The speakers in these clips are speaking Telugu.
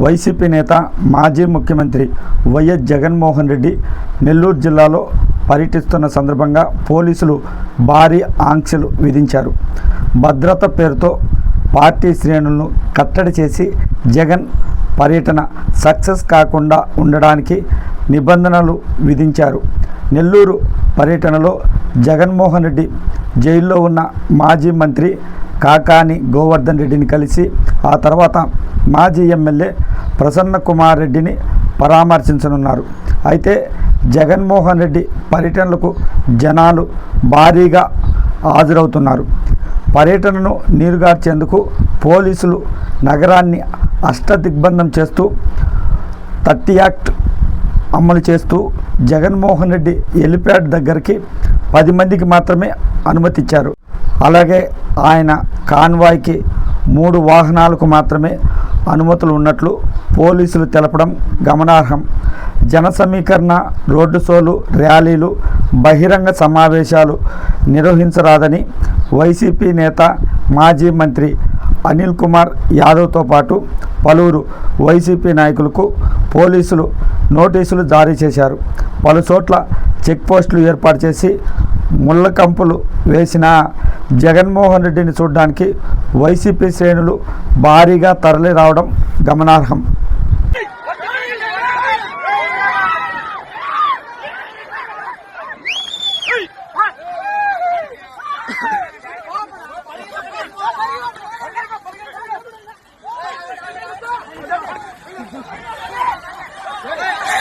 వైసీపీ నేత మాజీ ముఖ్యమంత్రి వైఎస్ జగన్మోహన్ రెడ్డి నెల్లూరు జిల్లాలో పర్యటిస్తున్న సందర్భంగా పోలీసులు భారీ ఆంక్షలు విధించారు. భద్రత పేరుతో పార్టీ శ్రేణులను కట్టడి చేసి జగన్ పర్యటన సక్సెస్ కాకుండా ఉండడానికి నిబంధనలు విధించారు. నెల్లూరు పర్యటనలో జగన్మోహన్ రెడ్డి జైల్లో ఉన్న మాజీ మంత్రి కాకాని గోవర్ధన్ రెడ్డిని కలిసి ఆ తర్వాత మాజీ ఎమ్మెల్యే ప్రసన్న కుమార్ రెడ్డిని పరామర్శించనున్నారు. అయితే జగన్మోహన్ రెడ్డి పర్యటనలకు జనాలు భారీగా హాజరవుతున్నారు. పర్యటనను నీరుగార్చేందుకు పోలీసులు నగరాన్ని అష్టదిగ్బంధం చేస్తూ థర్టీ యాక్ట్ అమలు చేస్తూ జగన్మోహన్ రెడ్డి హెలిప్యాడ్ దగ్గరికి పది మందికి మాత్రమే అనుమతిచ్చారు. అలాగే ఆయన కాన్వాయ్కి మూడు వాహనాలకు మాత్రమే అనుమతులు ఉన్నట్లు పోలీసులు తెలపడం గమనార్హం. జన సమీకరణ రోడ్డు షోలు ర్యాలీలు బహిరంగ సమావేశాలు నిర్వహించరాదని వైసీపీ నేత మాజీ మంత్రి అనిల్ కుమార్ యాదవ్తో పాటు పలువురు వైసీపీ నాయకులకు పోలీసులు నోటీసులు జారీ చేశారు. పలు చోట్ల చెక్ పోస్టులు ఏర్పాటు చేసి ముళ్ళ కంపులు వేసిన జగన్మోహన్ రెడ్డిని చూడడానికి వైసీపీ శ్రేణులు భారీగా తరలి రావడం గమనార్హం.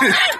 Yeah.